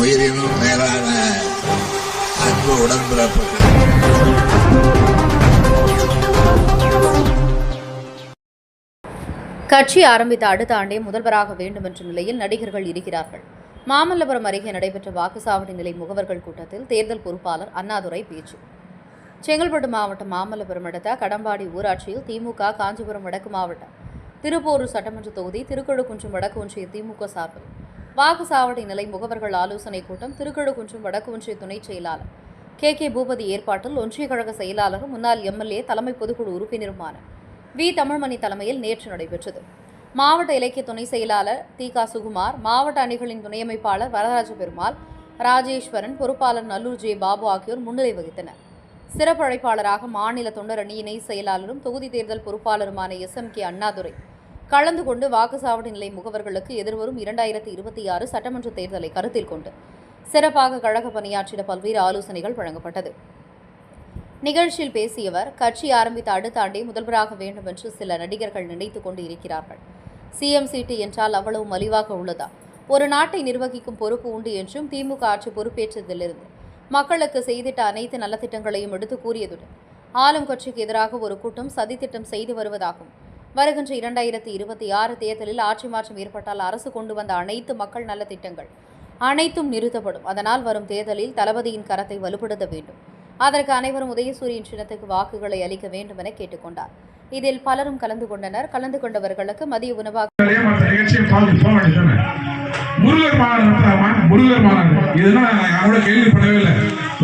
உயிரினும் மேலான அன்பு உடன்பிறப்பு கட்சி ஆரம்பித்த அடுத்த ஆண்டே முதல்வராக வேண்டும் என்ற நிலையில் நடிகர்கள் இருக்கிறார்கள். மாமல்லபுரம் அருகே நடைபெற்ற வாக்குச்சாவடி நிலை முகவர்கள் கூட்டத்தில் தேர்தல் பொறுப்பாளர் அண்ணாதுரை பேச்சு. செங்கல்பட்டு மாவட்டம் மாமல்லபுரம் அடுத்த கடம்பாடி ஊராட்சியில் திமுக காஞ்சிபுரம் வடக்கு மாவட்டம். திருப்போரூர் சட்டமன்ற தொகுதி திருக்கழுக்குன்றம் வடக்கு ஒன்றிய திமுக சார்பில். வாக்குச்சாவடி நிலை முகவர்கள் ஆலோசனைக் கூட்டம் திருக்கழுகுன்றம் வடக்கு ஒன்றிய துணைச் செயலாளர் கே. கே. பூபதி ஏற்பாட்டில் ஒன்றிய கழக செயலாளரும் முன்னாள் எம்எல்ஏ தலைமை பொதுக்குழு உறுப்பினருமான வி. தமிழ்மணி தலைமையில் நேற்று நடைபெற்றது. மாவட்ட இலக்கிய துணை செயலாளர் தி. சுகுமார் மாவட்ட அணிகளின் துணையமைப்பாளர் வரதராஜ பெருமாள் ராஜேஸ்வரன் பொறுப்பாளர் நல்லூர் ஜே. பாபு ஆகியோர் முன்னிலை வகித்தனர். சிறப்பு அழைப்பாளராக மாநில தொண்டர் அணி இணை செயலாளரும் தொகுதி தேர்தல் பொறுப்பாளருமான எஸ். எம். கே. அண்ணாதுரை கலந்து கொண்டு வாக்குச்சாவடி நிலை முகவர்களுக்கு எதிர்வரும் இரண்டாயிரத்தி இருபத்தி ஆறு சட்டமன்ற தேர்தலை கருத்தில் கொண்டு சிறப்பாக கழக பணியாற்றிட பல்வேறு ஆலோசனைகள் வழங்கப்பட்டது. நிகழ்ச்சியில் பேசியவர் கட்சி ஆரம்பித்த அடுத்த ஆண்டே முதல்வராக வேண்டும் என்று சில நடிகர்கள் நினைத்துக் கொண்டு இருக்கிறார்கள். சிஎம் சீட்டு என்றால் அவ்வளவு மலிவாக உள்ளதா? ஒரு நாட்டை நிர்வகிக்கும் பொறுப்பு உண்டு என்றும் திமுக ஆட்சி பொறுப்பேற்றதிலிருந்து மக்களுக்கு செய்திட்ட அனைத்து நலத்திட்டங்களையும் எடுத்து கூறியதுடன் ஆளும் கட்சிக்கு எதிராக ஒரு கூட்டம் சதித்திட்டம் செய்து வருவதாகவும் வருகின்ற இரண்டாயிரத்தி இருபத்தி ஆறு தேர்தலில் ஆட்சி மாற்றம் ஏற்பட்டால் அரசு கொண்டு வந்த அனைத்து மக்கள் நலத்திட்டங்கள் அனைத்தும் நிறுத்தப்படும். அதனால் வரும் தேர்தலில் தளபதியின் கரத்தை வலுப்படுத்த வேண்டும். அதற்கு அனைவரும் உதயசூரியன் சின்னத்துக்கு வாக்குகளை அளிக்க வேண்டும் என கேட்டுக்கொண்டார். இதில் பலரும் கலந்து கொண்டனர். கலந்து கொண்டவர்களுக்கு மதிய உணவாக முருகர் மாநாடு முருகர் மாநாடு இதெல்லாம் நான் கேள்விப்படவே இல்லை.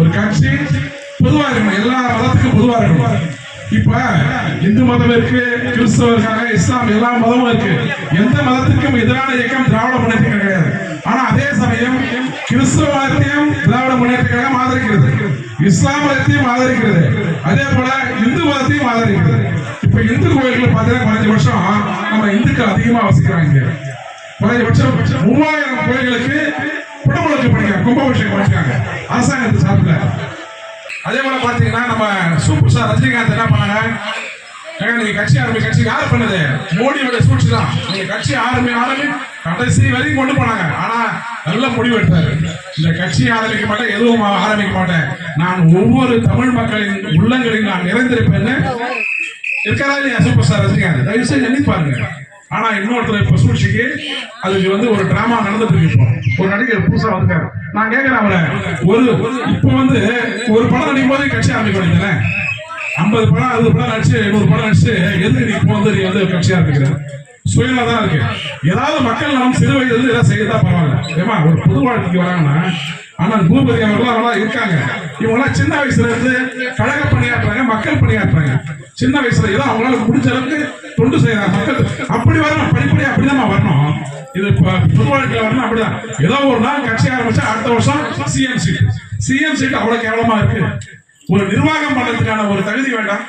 ஒரு கட்சி பொதுவாக இருக்கணும் எல்லா மதத்துக்கும் பொதுவாக இருக்கணும் இப்ப இந்து மதம் இருக்கு கிறிஸ்தவ இருக்காங்க இஸ்லாம் எல்லா மதமும் இருக்கு. எந்த மதத்திற்கும் எதிரான இயக்கம் திராவிட முன்னேற்ற கிடையாது. ஆனா அதே சமயம் கிறிஸ்தவ மதத்தையும் திராவிட முன்னேற்ற கழகம் ஆதரிக்கிறது இஸ்லாம் மதத்தையும் ஆதரிக்கிறது அதே போல இந்து மதத்தையும் ஆதரிக்கிறது இப்ப இந்து கோயில்கள் பார்த்தீங்கன்னா வருஷம் நம்ம இந்துக்கள் அதிகமா வசிக்கிறாங்க குறைஞ்சபட்சம் மூவாயிரம் கோயில்களுக்கு குடமுழுக்கு படிக்கிறாங்க கும்பாபிஷேகம் படிக்கிறாங்க அரசாங்கத்து சார்பில். அதே போல பாத்தீங்கன்னா நம்ம சூப்பர் ஸ்டார் ரஜினிகாந்த் என்ன பண்ணாங்க? ஏங்க, நீங்க கட்சி ஆரம்பி கட்சி யார் பண்ணது? மோடியோட சூழ்ச்சி தான். நீங்க கட்சி ஆரம்பி ஆரம்பி கடைசி வரைக்கும் கொண்டு போனாங்க. ஆனா நல்ல முடிவு எடுத்தாரு. இந்த கட்சி ஆரம்பிக்க மாட்டேன் எதுவும் ஆரம்பிக்க மாட்டேன். நான் ஒவ்வொரு தமிழ் மக்களின் உள்ளங்களில் நான் நிறைந்திருப்பேன்னு. இருக்காரா இல்லையா சூப்பர் ஸ்டார் ரஜினிகாந்த்? தயவு செஞ்சு எண்ணி பாருங்க. ஆனா இன்னொருத்தர் இப்ப சூழ்ச்சிக்கு அதுக்கு வந்து ஒரு டிராமா நடந்துட்டு இருக்கு ஒரு நடிகர் புதுசா வந்திருக்காரு. நான் கேட்கிறேன் அவரை. ஒரு இப்ப வந்து ஒரு படம் நடிக்கும் போதே கட்சி ஆரம்பிக்க ஐம்பது படம் அறுபது படம் நடிச்சு நூறு படம் நடிச்சு எதுக்கு நீ இப்போ வந்து நீ வந்து கட்சியா ஆரம்பிக்கிற சுயமா தான் இருக்கு. ஏதாவது மக்கள் நம்ம சிறு வயதுல இருந்து ஏதாவது செய்யறதா பரவாயில்ல. ஏமா ஒரு பொது வாழ்க்கைக்கு வராங்கன்னா ஆனால் பூபதி அவர்கள் அவங்களாம் இருக்காங்க. இவங்களாம் சின்ன வயசுல இருந்து கழக பணியாற்றுறாங்க மக்கள் பணியாற்றுறாங்க. சின்ன வயசுல ஏதோ அவங்களால முடிஞ்ச அளவுக்கு தொண்டு செய்யறாங்க. மக்கள் அப்படி வரணும் படிப்படியா அப்படிதான் வரணும். இது இப்ப பொது வாழ்க்கையில வரணும் அப்படிதான். ஏதோ ஒரு நாள் கட்சி ஆரம்பிச்சா அடுத்த வருஷம் சிஎம் சீட் சிஎம் சீட் அவ்வளவு கேவலமா இருக்கு. ஒரு நிர்வாகம் பண்றதுக்கான ஒரு தகுதி வேண்டாம்.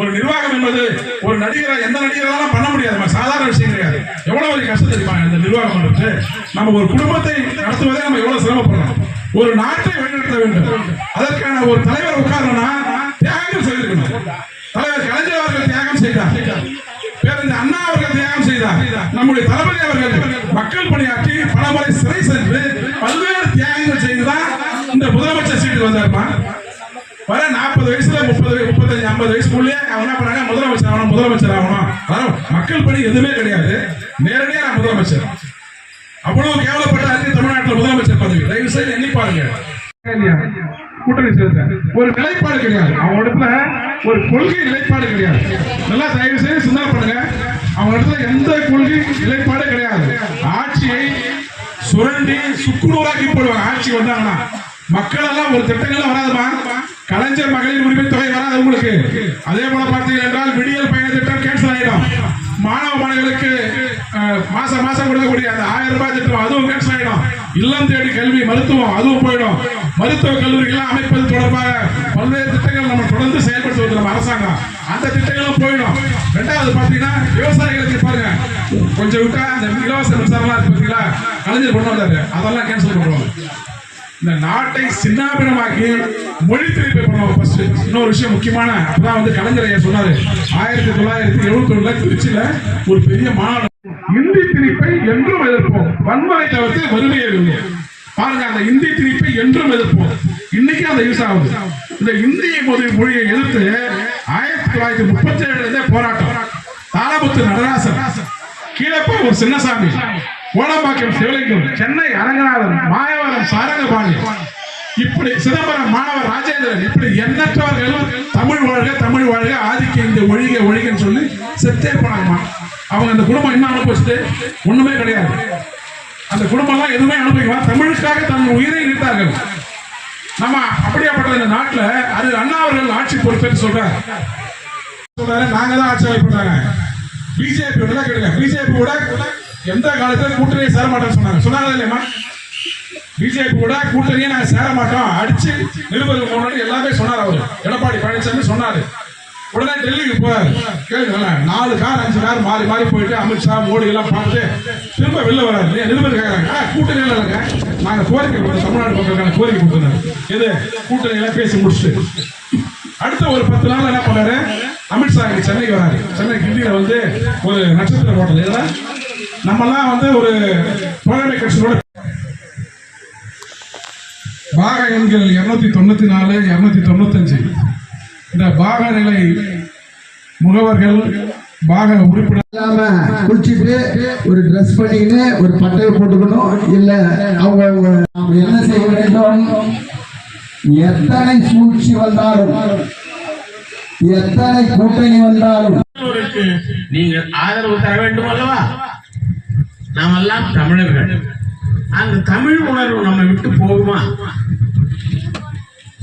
ஒரு நிர்வாகம் என்பது ஒரு நடிகரை எந்த நடிகராலும் பண்ண முடியாது சாதாரண விஷயம் கிடையாது. எவ்வளவு ஒரு கஷ்டம் தெரியுமா இந்த நிர்வாகம் பண்றது நம்ம ஒரு குடும்பத்தை நடத்துவதே நம்ம எவ்வளவு சிரமப்படுறோம் ஒரு நாட்டை வழிநடத்த வேண்டும். அதற்கான ஒரு தலைவர் உட்காரணும்னா தியாகம் செய்திருக்கணும். தலைவர் கலைஞர் அவர்கள் தியாகம் செய்தார். பேருந்து அண்ணா அவர்கள் தியாகம் செய்தார். நம்முடைய தளபதி அவர்கள் எதுவுமே கிடையாது. நேரடியா நான் முதலமைச்சர். அவ்வளவு கேவலப்பட்ட அன்றைய தமிழ்நாட்டில் முதலமைச்சர் பதவி. தயவு செய்து எண்ணி பாருங்க. கூட்டணி சேர்ந்த ஒரு நிலைப்பாடு கிடையாது. அவங்க இடத்துல ஒரு கொள்கை நிலைப்பாடு கிடையாது. நல்லா தயவு செய்து சிந்தனை பண்ணுங்க. அவங்க இடத்துல எந்த கொள்கை நிலைப்பாடு கிடையாது. ஆட்சியை சுரண்டி சுக்குநூறாக்கி போடுவாங்க. ஆட்சி வந்தாங்கன்னா மக்கள் எல்லாம் ஒரு திட்டங்கள்லாம் வராதுமா? கலைஞர் மகளிர் உரிமை தொகை வராது உங்களுக்கு. அதே போல பார்த்தீங்க என்றால் விடியல் மாணவ மாணவர்களுக்கு மாசம் மாசம் கொடுக்கக்கூடிய அந்த ஆயிரம் ரூபாய் திட்டம் அதுவும் கேன்சல் ஆயிடும். இல்லம் தேடி கல்வி மருத்துவம் அதுவும் போயிடும். மருத்துவ கல்லூரிகள் அமைப்பது தொடர்பாக பல்வேறு திட்டங்கள் நம்ம தொடர்ந்து செயல்படுத்தி வருது நம்ம அரசாங்கம். அந்த திட்டங்களும் போயிடும். ரெண்டாவது பாத்தீங்கன்னா விவசாயிகளுக்கு பாருங்க. கொஞ்சம் விட்டா அந்த இலவச மின்சாரம்லாம் பாத்தீங்களா கலைஞர் கொண்டு வந்தாரு. அதெல்லாம் கேன்சல் பண்ணுவாங்க. இந்த நாட்டை சின்னாபினமாக்கி மொழி திருப்பி பண்ணுவோம் ஃபர்ஸ்ட் இன்னொரு விஷயம் முக்கியமான அப்பதான் வந்து கலைஞர் ஐயா சொன்னாரு. ஆயிரத்தி தொள்ளாயிரத்தி எழுபத்தி ஒண்ணுல திருச்சியில ஒரு பெரிய மாநாடு. இந்தி திணிப்பை என்றும் எதிர்ப்போம். வன்முறை தவிர்த்து வறுமையை வெல்வோம் பாருங்க அந்த இந்தி திணிப்பை என்றும் எதிர்ப்போம். இன்னைக்கு அந்த யூஸ் ஆகுது. இந்த இந்திய மொழி மொழியை எதிர்த்து ஆயிரத்தி தொள்ளாயிரத்தி முப்பத்தி ஏழுல இருந்தே போராட்டம். தாராபுத்து நடராசன். கீழப்பா ஒரு சின்னசாமி. கோடம்பாக்கம் சிவலிங்கம் சென்னை அரங்கநாதன் மாயவரம் சாரங்கபாணி. இப்படி சிதம்பரம் மாணவர் ராஜேந்திரன் இப்படி எண்ணற்றவர்கள் தமிழ் வாழ்க தமிழ் வாழ்க ஆதிக்க இந்த ஒழிக ஒழிகன்னு சொல்லி செத்தே போனாங்கம்மா. அவங்க அந்த குடும்பம் என்ன அனுபவிச்சுட்டு ஒண்ணுமே கிடையாது. அந்த குடும்பம்லாம் எதுவுமே அனுபவிக்கலாம் தமிழுக்காக தன் உயிரை நீட்டார்கள் நம்ம அப்படியாப்பட்ட இந்த நாட்டில் அது அண்ணா அவர்கள் ஆட்சி பொறுப்பேன்னு சொல்றாரு. சொல்றாரு. நாங்க தான் ஆட்சி அமைப்பு பிஜேபி தான் கேளுங்க. பிஜேபி கூட எந்த காலத்துல கூட்டணியை சேர மாட்டேன்னு சொன்னாங்க. சொன்னாங்க இல்லையம்மா பிஜேபி கூட கூட்டணியை நாங்க சேர மாட்டோம் அடிச்சு நிருபர்கள் முன்னாடி எல்லாமே சொன்னார் அவரு. எடப்பாடி பழனிசாமி சொன்னாரு. உடனே டெல்லிக்கு போறாரு. கேளுங்களா நாலு கார் அஞ்சு கார் மாறி மாறி போயிட்டு அமித்ஷா மோடி எல்லாம் பார்த்துட்டு திரும்ப வெளில வராரு. நிருபர் கேட்கறாங்க கூட்டணி இல்லைங்க நாங்க கோரிக்கை கொடுத்தோம். தமிழ்நாடு மக்களுக்கான கோரிக்கை கொடுத்துருந்தோம் எது? கூட்டணி எல்லாம் பேசி முடிச்சுட்டு. அடுத்த ஒரு பத்து நாள் என்ன பண்ணாரு? அமித்ஷா சென்னைக்கு வராரு. சென்னை கிண்டியில வந்து ஒரு நட்சத்திர ஹோட்டல். இதுல நம்மெல்லாம் வந்து ஒரு தோழமை கட்சியோட பாக எண்கள் இருநூத்தி தொண்ணூத்தி நாலு இருநூத்தி தொண்ணூத்தஞ்சு. இந்த பாக நிலை முகவர்கள் பாக உறுப்பினர் இல்லாம குளிச்சுட்டு ஒரு ட்ரெஸ் பண்ணிக்கிட்டு ஒரு பட்டையை போட்டுக்கணும். இல்ல அவங்க என்ன செய்ய வேண்டும்? எத்தனை சூழ்ச்சி வந்தாலும் எத்தனை கூட்டணி வந்தாலும். நீங்கள் ஆதரவு தர வேண்டும் அல்லவா நாம் எல்லாம் தமிழர்கள். அந்த தமிழ் உணர்வு நம்ம விட்டு போகுமா?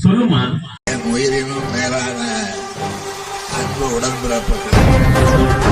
சொல்லுமா? உயிரினும் மேலான அன்பு உடன்பிறப்புகள்.